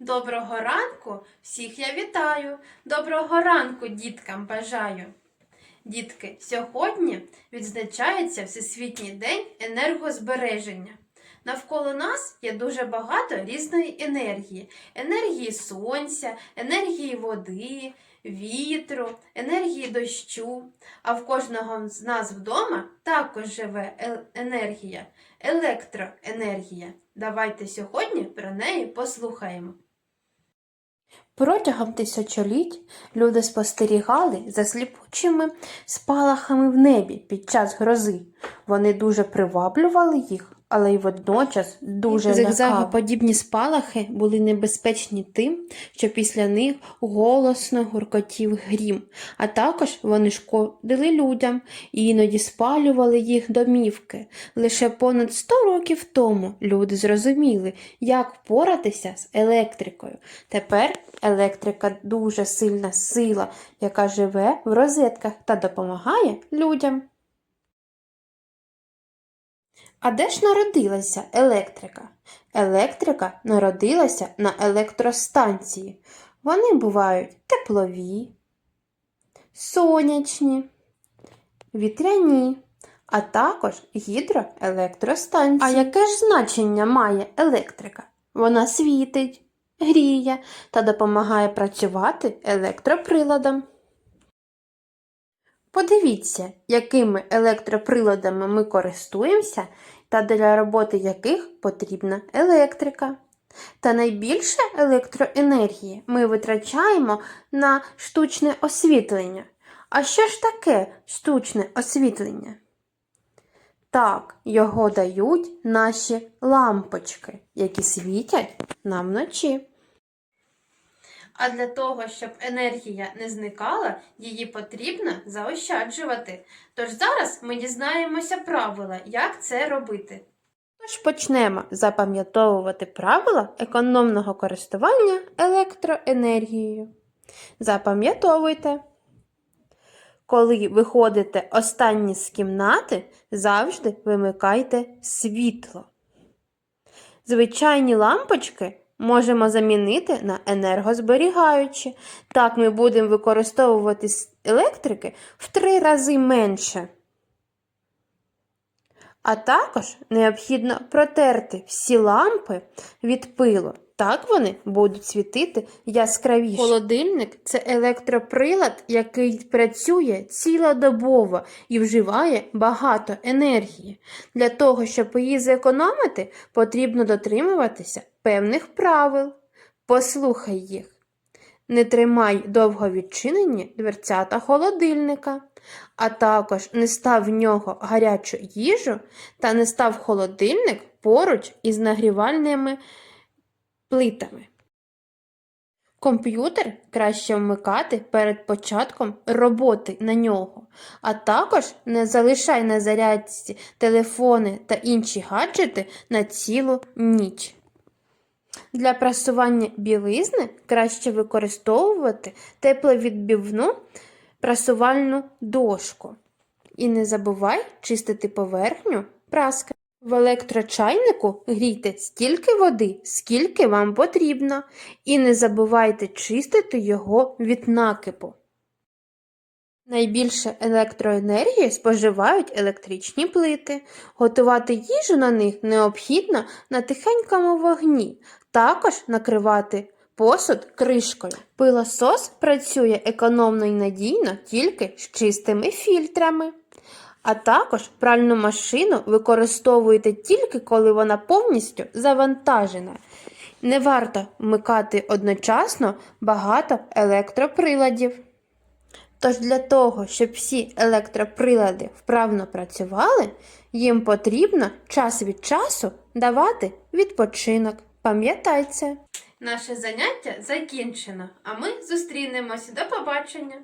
Доброго ранку, всіх я вітаю. Доброго ранку діткам бажаю. Дітки, сьогодні відзначається Всесвітній день енергозбереження. Навколо нас є дуже багато різної енергії: енергії сонця, енергії води, вітру, енергії дощу. А в кожного з нас вдома також живе е- енергія, електроенергія. Давайте сьогодні про неї послухаємо. Протягом тисячоліть люди спостерігали за сліпучими спалахами в небі під час грози. Вони дуже приваблювали їх, але й водночас дуже. Зигзагоподібні спалахи були небезпечні тим, що після них голосно гуркотів грім, а також вони шкодили людям і іноді спалювали їх домівки. Лише понад 100 років тому люди зрозуміли, як впоратися з електрикою. Тепер електрика дуже сильна сила, яка живе в розетках та допомагає людям. А де ж народилася електрика? Електрика народилася на електростанції. Вони бувають теплові, сонячні, вітряні, а також гідроелектростанції. А яке ж значення має електрика? Вона світить, гріє та допомагає працювати електроприладам. Подивіться, якими електроприладами ми користуємося та для роботи яких потрібна електрика. Та найбільше електроенергії ми витрачаємо на штучне освітлення. А що ж таке штучне освітлення? Так, його дають наші лампочки, які світять нам вночі. А для того, щоб енергія не зникала, її потрібно заощаджувати. Тож зараз ми дізнаємося правила, як це робити. Тож почнемо запам'ятовувати правила економного користування електроенергією. Запам'ятовуйте. Коли виходите останні з кімнати, завжди вимикайте світло. Звичайні лампочки можемо замінити на енергозберігаючі. Так ми будемо використовувати електрики в три рази менше. А також необхідно протерти всі лампи від пилу. Так вони будуть світити яскравіше. Холодильник це електроприлад, який працює цілодобово і вживає багато енергії. Для того, щоб її зекономити, потрібно дотримуватися певних правил. Послухай їх. Не тримай довго відчинені дверцята холодильника, а також не став в нього гарячу їжу та не став холодильник поруч із нагрівальними плитами. Комп'ютер краще вмикати перед початком роботи на нього, а також не залишай на зарядці телефони та інші гаджети на цілу ніч. Для прасування білизни краще використовувати тепловідбивну прасувальну дошку. І не забувай чистити поверхню праски. В електрочайнику грійте стільки води, скільки вам потрібно, і не забувайте чистити його від накипу. Найбільше електроенергії споживають електричні плити. Готувати їжу на них необхідно на тихенькому вогні, також накривати посуд кришкою. Пилосос працює економно і надійно тільки з чистими фільтрами. А також пральну машину використовуєте тільки коли вона повністю завантажена. Не варто вмикати одночасно багато електроприладів. Тож для того, щоб всі електроприлади вправно працювали, їм потрібно час від часу давати відпочинок. Пам'ятай це. Наше заняття закінчено, а ми зустрінемося. До побачення!